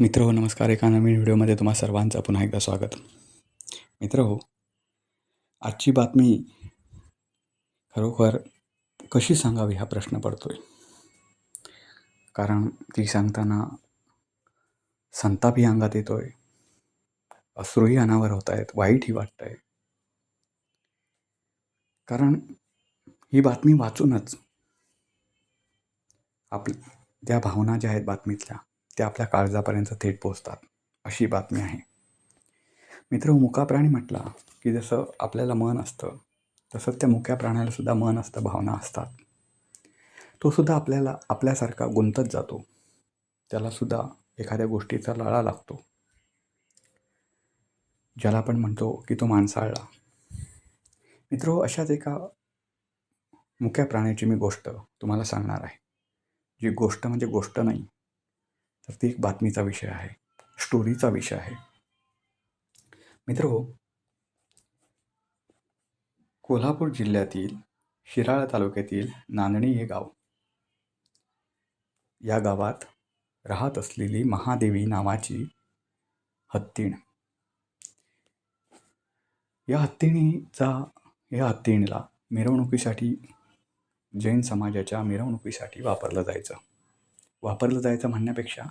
मित्र हो नमस्कार. एका नवीन व्हिडिओमध्ये तुम्हा सर्वांचं पुन्हा एकदा स्वागत. मित्र हो आजची बातमी खरोखर कशी सांगावी हा प्रश्न पडतोय? कारण ती सांगताना संतापही अंगात येतोय. अश्रूही अनावर होत आहेत वाईटही वाटतं आहे कारण ही बातमी वाचूनच आपल्या त्या भावना ज्या आहेत बातमीतल्या ते आपल्या काळजापर्यंत थेट पोचतात अशी बातमी आहे. मित्र मुका प्राणी म्हटला की जसं आपल्याला मन असतं तसंच त्या मुक्या प्राण्याला सुद्धा मन असतं भावना असतात. तो सुद्धा आपल्याला आपल्यासारखा गुंतत जातो. त्याला सुद्धा एखाद्या गोष्टीचा लळा लागतो. ज्याला आपण म्हणतो की तो माणसाळला. मित्र अशाच एका मुक्या प्राण्याची मी गोष्ट तुम्हाला सांगणार आहे. जी गोष्ट म्हणजे गोष्ट नाही तर ती एक बातमीचा विषय आहे. स्टोरीचा विषय आहे. मित्र कोल्हापूर जिल्ह्यातील शिराळा तालुक्यातील नांदणी हे गाव. या गावात राहत असलेली महादेवी नावाची हत्तीण. या हत्तीणीचा या हत्तीणीला मिरवणुकीसाठी जैन समाजाच्या मिरवणुकीसाठी वापरलं जायचं. वापरलं जायचं म्हणण्यापेक्षा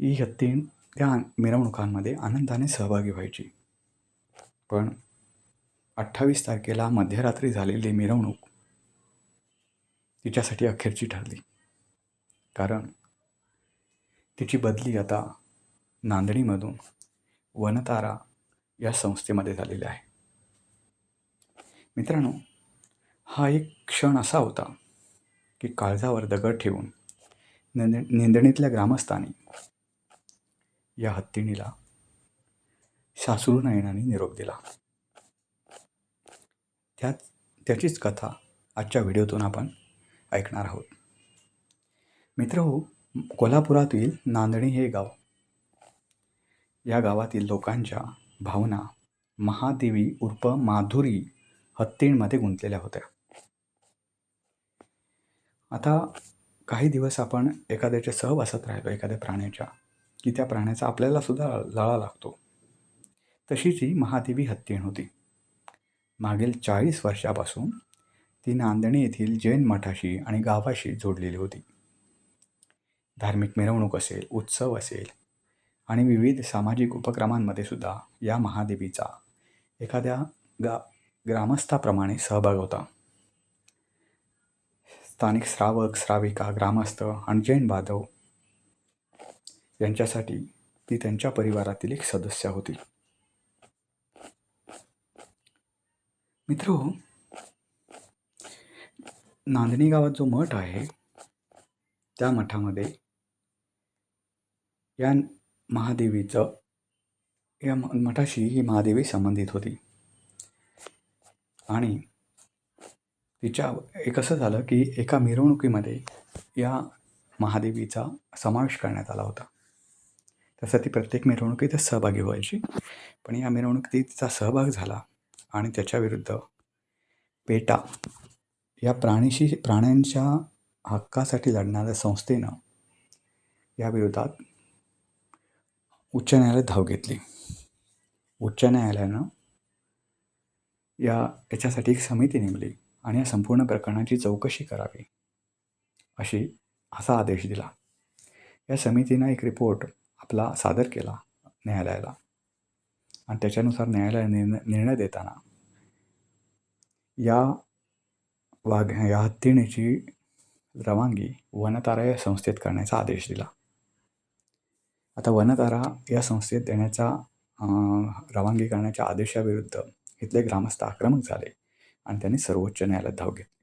ही हत्ती त्या मिरवणुकांमध्ये आनंदाने सहभागी व्हायची. पण अठ्ठावीस तारखेला मध्यरात्री झालेली मिरवणूक तिच्यासाठी अखेरची ठरली. कारण तिची बदली आता नांदणीमधून वनतारा या संस्थेमध्ये झालेली आहे. मित्रांनो हा एक क्षण असा होता की काळजावर दगड ठेवून. निंद निंदणीतल्या ग्रामस्थांनी या हत्तीणीला सासरू नयनाने निरोप दिला. त्यात त्याचीच कथा आजच्या व्हिडिओतून आपण ऐकणार आहोत. मित्र हो कोल्हापुरातील नांदणी हे गाव. या गावातील लोकांच्या भावना महादेवी उर्फ माधुरी हत्तींमध्ये गुंतलेल्या होत्या. आता काही दिवस आपण एखाद्याच्या सहवासात राहिलो एखाद्या प्राण्याच्या. की त्या प्राण्याचा आपल्याला सुद्धा लळा लागतो. तशीच ही महादेवी हत्तीण होती. मागील चाळीस वर्षापासून ती नांदणी येथील जैन मठाशी आणि गावाशी जोडलेली होती. धार्मिक मिरवणूक असेल उत्सव असेल आणि विविध सामाजिक उपक्रमांमध्ये सुद्धा या महादेवीचा एखाद्या गा ग्रामस्थाप्रमाणे सहभाग होता. स्थानिक श्रावक श्राविका ग्रामस्थ आणि जैन बांधव यांच्यासाठी ती त्यांच्या परिवारातील एक सदस्य होती. मित्र नांदणी गावात जो मठ आहे त्या मठामध्ये या महादेवीचं या मठाशी ही महादेवी संबंधित होती. आणि तिच्या एक असं झालं की एका मिरवणुकीमध्ये या महादेवीचा समावेश करण्यात आला होता. तसं ती प्रत्येक मिरवणुकीत सहभागी व्हायची. पण या मिरवणुकीत तिचा सहभाग झाला आणि त्याच्याविरुद्ध पेटा या प्राणीशी प्राण्यांच्या हक्कासाठी लढणाऱ्या संस्थेनं या विरोधात उच्च न्यायालयात धाव घेतली. उच्च न्यायालयानं या याच्यासाठी एक समिती नेमली. आणि या संपूर्ण प्रकरणाची चौकशी करावी अशी असा आदेश दिला. या समितीनं एक रिपोर्ट आपला सादर केला न्यायालयाला. आणि त्याच्यानुसार न्यायालय निर्णय निर्णय देताना या वाघ या हत्तीणीची रवानगी वनतारा या संस्थेत करण्याचा आदेश दिला. आता वनतारा या संस्थेत देण्याचा रवानगी करण्याच्या आदेशाविरुद्ध इथले ग्रामस्थ आक्रमक झाले. आणि त्यांनी सर्वोच्च न्यायालयात धाव घेतली.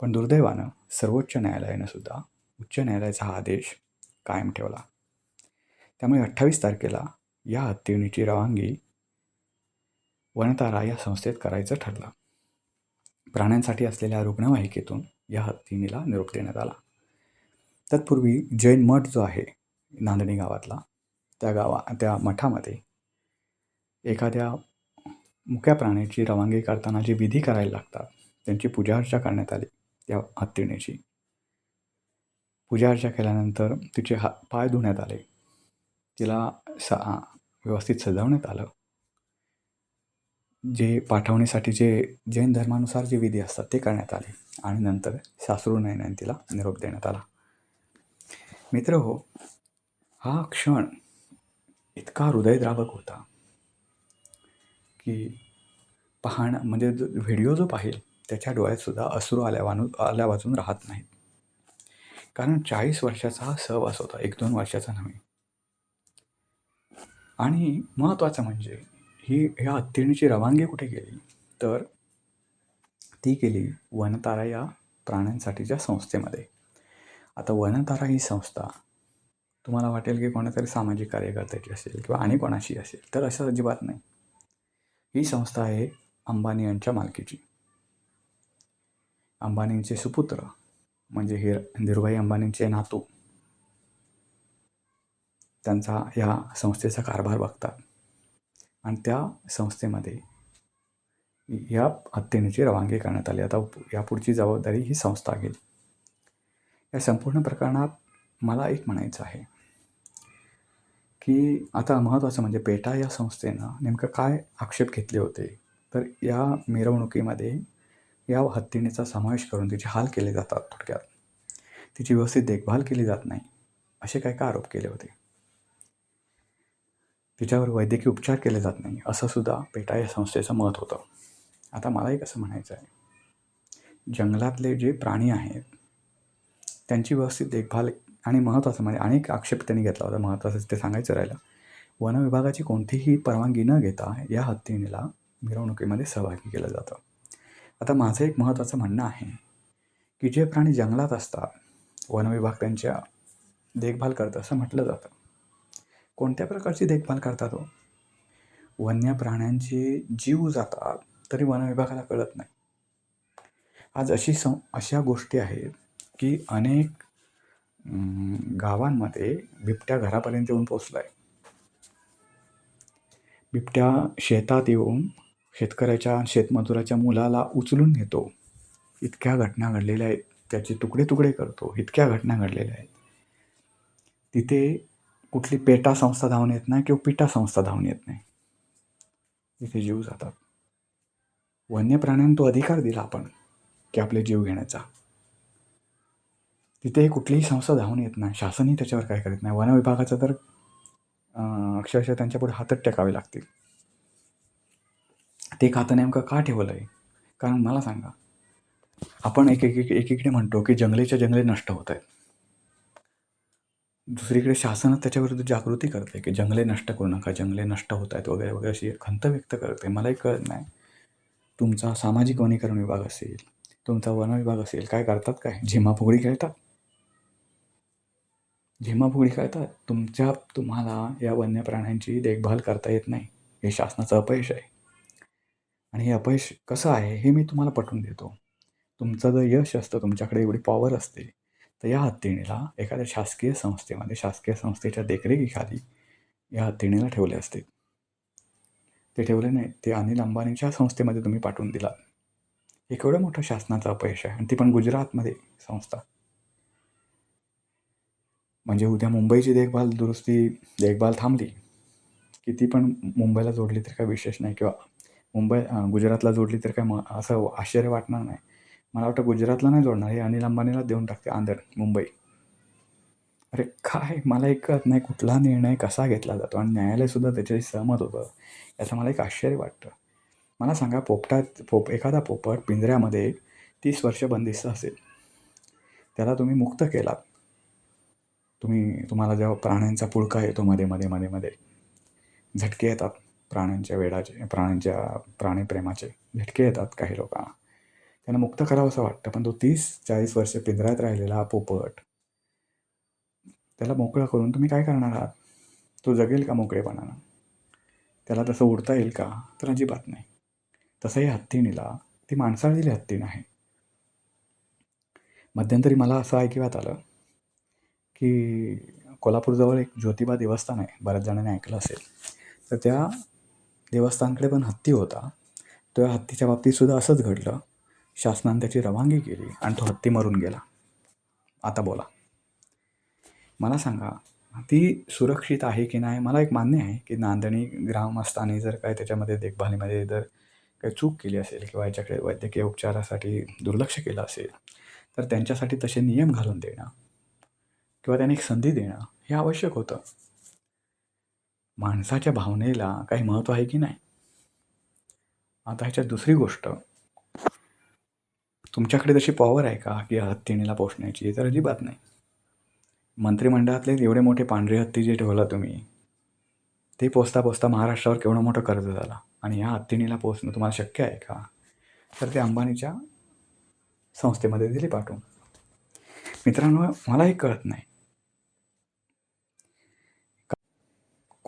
पण दुर्दैवानं सर्वोच्च न्यायालयानं सुद्धा उच्च न्यायालयाचा हा आदेश कायम ठेवला. त्यामुळे अठ्ठावीस तारखेला या हत्तीणीची रवानगी वनतारा या संस्थेत करायचं ठरलं. प्राण्यांसाठी असलेल्या रुग्णवाहिकेतून या हत्तीणीला निरोप देण्यात आला. तत्पूर्वी जैन मठ जो आहे नांदणी गावातला त्या गावा त्या मठामध्ये एखाद्या मुक्या प्राण्याची रवानगी करताना जे विधी करायला लागतात त्यांची पूजाअर्चा करण्यात आली त्या हत्तीनेची पूजाअर्चा केल्यानंतर तिचे हा पाय धुण्यात आले. तिला सा व्यवस्थित सजवण्यात आलं. जे पाठवणीसाठी जे जैन धर्मानुसार जे विधी असतात ते करण्यात आले. आणि नंतर सासरू तिला निरोप देण्यात आला. मित्र हो हा क्षण इतका हृदयद्रावक होता. की पाहणं म्हणजे जो व्हिडिओ जो पाहील त्याच्या डोळ्यातसुद्धा अश्रू आल्या वानू आल्या वाचून राहत नाहीत. कारण चाळीस वर्षाचा हा सहवास होता एक दोन वर्षाचा नव्हे. आणि महत्त्वाचं म्हणजे ही ह्या हत्तीणीची रवानगी कुठे गेली? तर ती गेली वनतारा या प्राण्यांसाठीच्या संस्थेमध्ये. आता वनतारा ही संस्था तुम्हाला वाटेल की कोणातरी सामाजिक कार्यकर्त्याची असेल किंवा आणि कोणाशी असेल तर असं अजिबात नाही. ही संस्था आहे अंबानी यांच्या मालकीची. अंबानींचे सुपुत्र म्हणजे हिर धीरूभाई अंबानींचे नातू. त्यांचा या संस्थेचा कारभार बघतात. आणि त्या संस्थेमध्ये या हत्येनेची रवानगी करण्यात आली. आता यापुढची जबाबदारी ही संस्था घेईल. या संपूर्ण प्रकरणात मला एक म्हणायचं आहे. की आता महत्त्वाचं म्हणजे पेटा या संस्थेनं नेमकं काय आक्षेप घेतले होते? तर या मिरवणुकीमध्ये या हत्तीनेचा समावेश करून तिचे हाल केले जातात थोडक्यात. तिची व्यवस्थित देखभाल केली जात नाही असे काय काय आरोप केले होते? तिच्यावर वैद्यकीय उपचार केले जात नाही असं सुद्धा पेटा या संस्थेचं मत होतं. आता मलाही कसं म्हणायचं आहे? जंगलातले जे प्राणी आहेत त्यांची व्यवस्थित देखभाल आणि महत्त्वाचं म्हणजे अनेक आक्षेप त्यांनी घेतला होता. महत्त्वाचं ते सांगायचं राहिलं. वनविभागाची कोणतीही परवानगी न घेता या हत्तीनेला मिरवणुकीमध्ये सहभागी केलं जातं. आता माझं एक महत्त्वाचं म्हणणं आहे की जे प्राणी जंगलात असतात वनविभाग त्यांच्या देखभाल करतं असं म्हटलं जातं. कोणत्या प्रकारची देखभाल करतात हो? वन्य प्राण्यांचे जीव जातात तरी वनविभागाला कळत नाही. आज अशी सं अशा गोष्टी आहेत की अनेक गावांमध्ये बिबट्या घरापर्यंत येऊन पोचला आहे बिबट्या शेतात येऊन शेतकऱ्याच्या शेतमजुराच्या मुलाला उचलून नेतो इतक्या घटना घडलेल्या आहेत. त्याचे तुकडे तुकडे करतो. इतक्या घटना घडलेल्या आहेत. तिथे कुठली पेटा संस्था धावून येत नाही किंवा पिटा संस्था धावून येत नाही. तिथे जीव जातात. वन्य प्राण्यांना तो अधिकार दिला आपण की आपले जीव घेण्याचा. तिथे कुठलीही संस्था धावून येत नाही. शासनही त्याच्यावर काय करत नाही. वनविभागाचं तर अक्षरशः त्यांच्यापुढे हातच टेकावे लागतील. ते खातं नेमकं का ठेवलं आहे कारण मला सांगा. आपण एक एक एकीकडे म्हणतो की जंगलेच्या जंगले नष्ट होत आहेत. दुसरीकडे शासनच त्याच्याविरुद्ध जागृती करते की जंगले नष्ट करू नका जंगले नष्ट होत आहेत वगैरे वगैरे अशी खंत व्यक्त करते मलाही कळत नाही. तुमचा सामाजिक वनीकरण विभाग असेल तुमचा वन विभाग असेल काय करतात काय? झिमा फुगडी खेळतात? झिमा फुगडी खेळतात तुमच्या तुम्हाला या वन्य प्राण्यांची देखभाल करता येत नाही. हे शासनाचं अपयश आहे. आणि हे अपयश कसं आहे हे मी तुम्हाला पटवून देतो. तुमचं जर यश असतं तुमच्याकडे एवढी पॉवर असते तर या हत्तीणीला एखाद्या शासकीय संस्थेमध्ये शासकीय संस्थेच्या देखरेखीखाली या हत्तीणीला ठेवले असते. ते ठेवले नाही ते अनिल अंबानीच्या संस्थेमध्ये तुम्ही पाठवून दिलात. हे केवढं मोठं शासनाचं अपयश आहे. आणि ती पण गुजरातमध्ये संस्था. म्हणजे उद्या मुंबईची देखभाल दुरुस्ती देखभाल थांबली. की ती पण मुंबईला जोडली तर काय विशेष नाही किंवा मुंबई गुजरातला जोडली तर काय म असं आश्चर्य वाटणार नाही. मला वाटतं गुजरातला नाही जोडणार हे अनिल अंबानीला देऊन टाकते आंध्र मुंबई. अरे काय? मला एक कळत नाही कुठला निर्णय कसा घेतला जातो आणि न्यायालयसुद्धा त्याच्याशी सहमत होतं. याचं मला एक आश्चर्य वाटतं. मला सांगा पोपटात पोप एखादा पोपट पिंजऱ्यामध्ये तीस वर्ष बंदिस्त असेल. त्याला तुम्ही मुक्त केलात. तुम्ही तुम्हाला जेव्हा प्राण्यांचा पुळका येतो मध्ये मध्ये मध्ये मध्ये झटके येतात प्राण्यांच्या वेडाचे प्राण्यांच्या प्राणीप्रेमाचे झटके येतात काही लोकांना. त्यांना मुक्त करावं असं वाटतं पण तो तीस चाळीस वर्ष पिंजऱ्यात राहिलेला हा पोपट त्याला मोकळं करून तुम्ही काय करणार आहात? तो जगेल का मोकळेपणानं? त्याला तसं उडता येईल का? तर अजिबात नाही. तसंही हत्तीणीला ती माणसाळलेली हत्तीण आहे मध्यंतरी मला असं ऐकिवात आलं की कोल्हापूरजवळ एक ज्योतिबा देवस्थान आहे. बऱ्याच जणांनी ऐकलं असेल. तर त्या देवस्थानकडे पण हत्ती होता. त्या हत्तीच्या बाबतीतसुद्धा असंच घडलं. शासनाने त्याची रवानगी केली आणि तो हत्ती मरून गेला. आता बोला. मला सांगा ती सुरक्षित आहे की नाही? मला एक मान्य आहे की नांदणी ग्रामस्थानी जर काय त्याच्यामध्ये देखभालीमध्ये जर काही चूक केली असेल किंवा याच्याकडे वैद्यकीय उपचारासाठी दुर्लक्ष केलं असेल तर त्यांच्यासाठी तसे नियम घालून देणं. किंवा त्यांना एक संधी देणं हे आवश्यक होतं. माणसाच्या भावनेला काही महत्त्व आहे की नाही? आता ह्याच्यात दुसरी गोष्ट. तुमच्याकडे तशी पॉवर आहे का की हत्तीणीला पोचण्याची तर अजिबात नाही. मंत्रिमंडळातले एवढे मोठे पांढरे हत्ती जे ठेवला तुम्ही ते पोचता पोचता महाराष्ट्रावर केवढं मोठं कर्ज झाला? आणि ह्या हत्तीणीला पोचणं तुम्हाला शक्य आहे का? तर ते अंबानीच्या संस्थेमध्ये दिले पाठवून. मित्रांनो मलाही कळत नाही.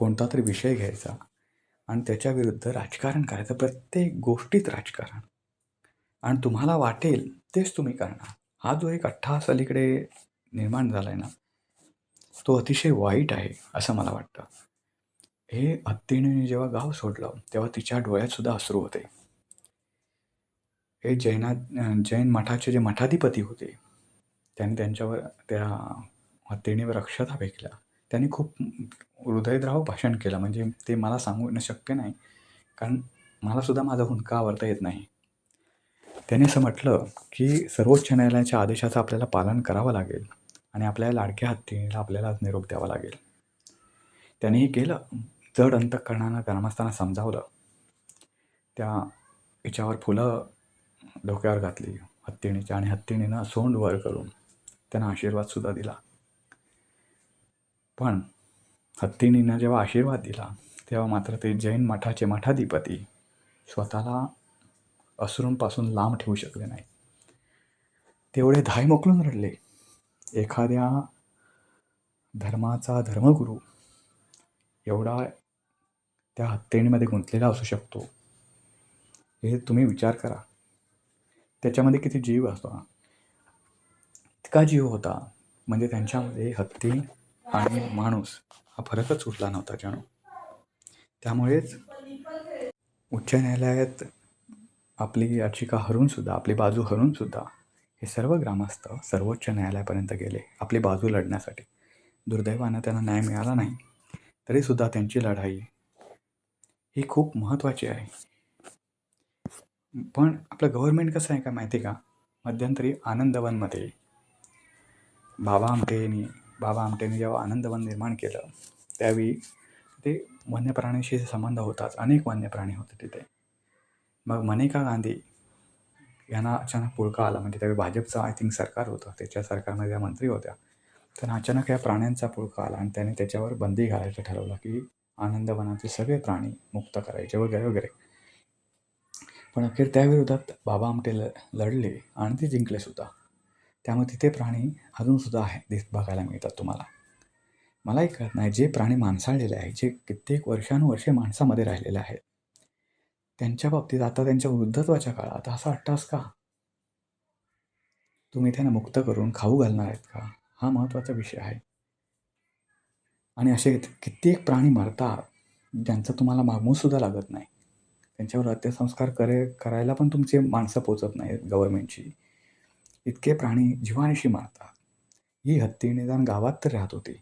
कोणता तरी विषय घ्यायचा आणि त्याच्याविरुद्ध राजकारण करायचं प्रत्येक गोष्टीत राजकारण. आणि तुम्हाला वाटेल तेच तुम्ही करणार. हा जो एक अठ्ठास अलीकडे निर्माण झाला आहे ना तो अतिशय वाईट आहे असं मला वाटतं. हे हत्तीने जेव्हा गाव सोडलं तेव्हा तिच्या डोळ्यातसुद्धा असरू अश्रू होते. हे जैना जैन मठाचे जे मठाधिपती होते त्यांनी त्यांच्यावर त्या हत्तीणीवर अक्षता फेकल्या. त्यांनी खूप हृदयद्रावक भाषण केलं. म्हणजे ते मला सांगू शक्य नाही. कारण मलासुद्धा माझा हुंदका आवरता येत नाही. त्याने असं म्हटलं की सर्वोच्च न्यायालयाच्या आदेशाचं आपल्याला पालन करावं लागेल आणि आपल्या लाडक्या हत्तीला आपल्याला निरोप द्यावा लागेल. त्याने हे केलं. जड अंतकरणानं ग्रामस्थांना समजावलं. त्या हिच्यावर फुलं डोक्यावर घातली. हत्तीणीच्या आणि हत्तीणीनं सोंड वर करून त्यांना आशीर्वादसुद्धा दिला. पण हत्तीणीनं जेव्हा आशीर्वाद दिला तेव्हा मात्र ते जैन मठाचे मठाधिपती स्वतःला अश्रूंपासून लांब ठेवू शकले नाही तेवढे धाय मोकळून रडले. एखाद्या धर्माचा धर्मगुरू एवढा त्या हत्तीणीमध्ये गुंतलेला असू शकतो. हे तुम्ही विचार करा. त्याच्यामध्ये किती जीव असतो इतका जीव होता. म्हणजे त्यांच्यामध्ये हत्ती आणि माणूस हा फरकच उठला नव्हता जणू त्यामुळेच उच्च न्यायालयात आपली याचिका हरूनसुद्धा आपली बाजू हरूनसुद्धा हे सर्व ग्रामस्थ सर्वोच्च न्यायालयापर्यंत गेले आपली बाजू लढण्यासाठी. दुर्दैवानं त्यांना न्याय मिळाला नाही तरीसुद्धा त्यांची लढाई ही खूप महत्त्वाची आहे. पण आपलं गव्हर्मेंट कसं आहे का माहिती आहे का? मध्यंतरी आनंदवनमध्ये बाबा आमटेनी बाबा आमटेने जेव्हा आनंदवन निर्माण केलं त्यावेळी ते वन्य प्राण्यांशी संबंध होताच. अनेक वन्य प्राणी होते तिथे. मग मनेका गांधी यांना अचानक पुळका आला. म्हणजे त्यावेळी भाजपचं आय थिंक सरकार होतं. त्याच्या सरकारमध्ये त्या मंत्री होत्या त्यांना अचानक या प्राण्यांचा पुळका आला आणि त्याने त्याच्यावर बंदी घालायचं ठरवलं की आनंदवनाचे सगळे प्राणी मुक्त करायचे वगैरे वगैरे. पण अखेर त्याविरोधात बाबा आमटे ल लढले आणि ते जिंकले सुद्धा. त्यामुळे तिथे प्राणी अजूनसुद्धा आहे दिस बघायला मिळतात तुम्हाला. मलाही कळत नाही जे प्राणी माणसाळलेले आहेत जे कित्येक वर्षानुवर्षे माणसामध्ये राहिलेले आहेत त्यांच्या बाबतीत आता त्यांच्या वृद्धत्वाच्या काळात असा अट्टास का? तुम्ही त्यांना मुक्त करून खाऊ घालणार आहेत का? हा महत्त्वाचा विषय आहे. आणि असे कित्येक प्राणी मरतात ज्यांचं तुम्हाला मागमूसुद्धा लागत नाही. त्यांच्यावर अंत्यसंस्कार करे करायला पण तुमचे माणसं पोचत नाहीत गव्हर्मेंटची इतके प्राणी जीवानिशी मारतात. ही हत्ती निदान गावात तर राहत होती.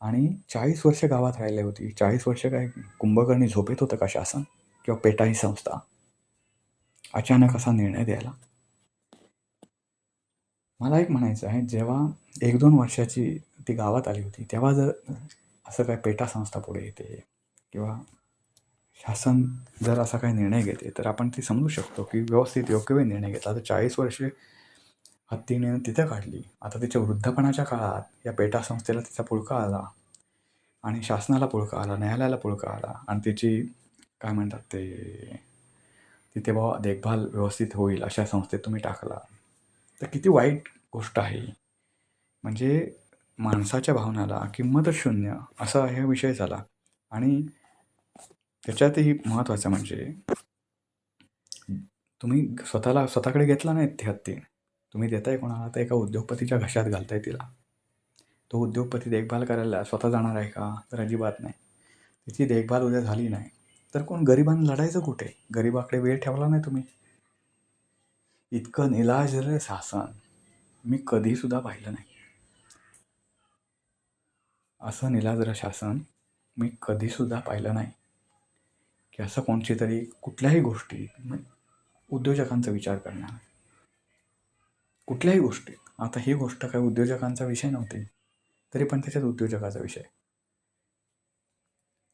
आणि चाळीस वर्ष गावात राहिले होती. चाळीस वर्ष काय कुंभकर्णी झोपेत होतं का शासन? किंवा पेटा ही संस्था? अचानक असा निर्णय द्यायला. मला एक म्हणायचं आहे जेव्हा एक दोन वर्षाची ती गावात आली होती तेव्हा जर असं काय पेटा संस्था पुढे येते किंवा शासन जर असा काही निर्णय घेते तर आपण ती समजू शकतो की व्यवस्थित योग्य वेळ निर्णय घेतला. तर चाळीस वर्षे हत्तीने तिथं काढली. आता तिच्या वृद्धपणाच्या काळात या पेटा संस्थेला तिचा पुळका आला आणि शासनाला पुळका आला न्यायालयाला पुळका आला आणि तिची काय म्हणतात ते तिथे बाबा देखभाल व्यवस्थित होईल अशा संस्थेत तुम्ही टाकला. तर किती वाईट गोष्ट आहे. म्हणजे माणसाच्या भावनाला किंमतच शून्य असा हा विषय झाला. आणि त्याच्यातही महत्त्वाचं म्हणजे तुम्ही स्वतःला स्वतःकडे घेतला नाहीत ते हत्ती. तुम्ही देताय कोणाला? तर एका उद्योगपतीच्या घशात घालताय तिला. तो उद्योगपती देखभाल करायला स्वतः जाणार आहे का? तर अजिबात नाही. तिची देखभाल उद्या झाली नाही. तर कोण? गरिबांना लढायचं कुठे? गरिबाकडे वेळ ठेवला नाही तुम्ही. इतकं निलाज रे शासन मी कधीसुद्धा पाहिलं नाही. असं निलाज्र शासन मी कधीसुद्धा पाहिलं नाही. की असं कोणची तरी कुठल्याही गोष्टी उद्योजकांचा विचार करणार. कुठल्याही गोष्टी. आता ही गोष्ट काही उद्योजकांचा विषय नव्हती. तरी पण त्याच्यात उद्योजकाचा विषय.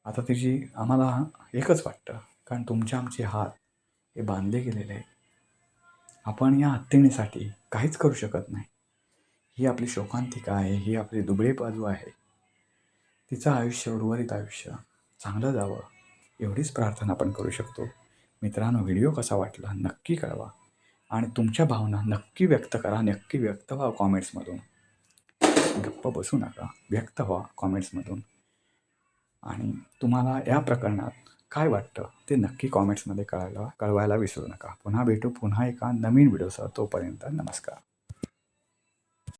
आता तिची आम्हाला एकच वाटतं. कारण तुमचे आमचे हात हे बांधले गेलेले आहेत. आपण या हत्तीणीसाठी काहीच करू शकत नाही. ही आपली शोकांतिका आहे. ही आपली दुबळी बाजू आहे. तिचं आयुष्य उर्वरित आयुष्य. चांगलं जावं. एवढीच प्रार्थना आपण करू शकतो. मित्रांनो व्हिडिओ कसा वाटला नक्की कळवा. आणि तुमच्या भावना नक्की व्यक्त करा नक्की व्यक्त व्हा कॉमेंट्समधून गप्प बसू नका व्यक्त व्हा कॉमेंट्समधून आणि तुम्हाला या प्रकरणात काय वाटतं ते नक्की कॉमेंट्समध्ये कळायला कळवायला विसरू नका. पुन्हा भेटू पुन्हा एका नवीन व्हिडिओसह तोपर्यंत नमस्कार.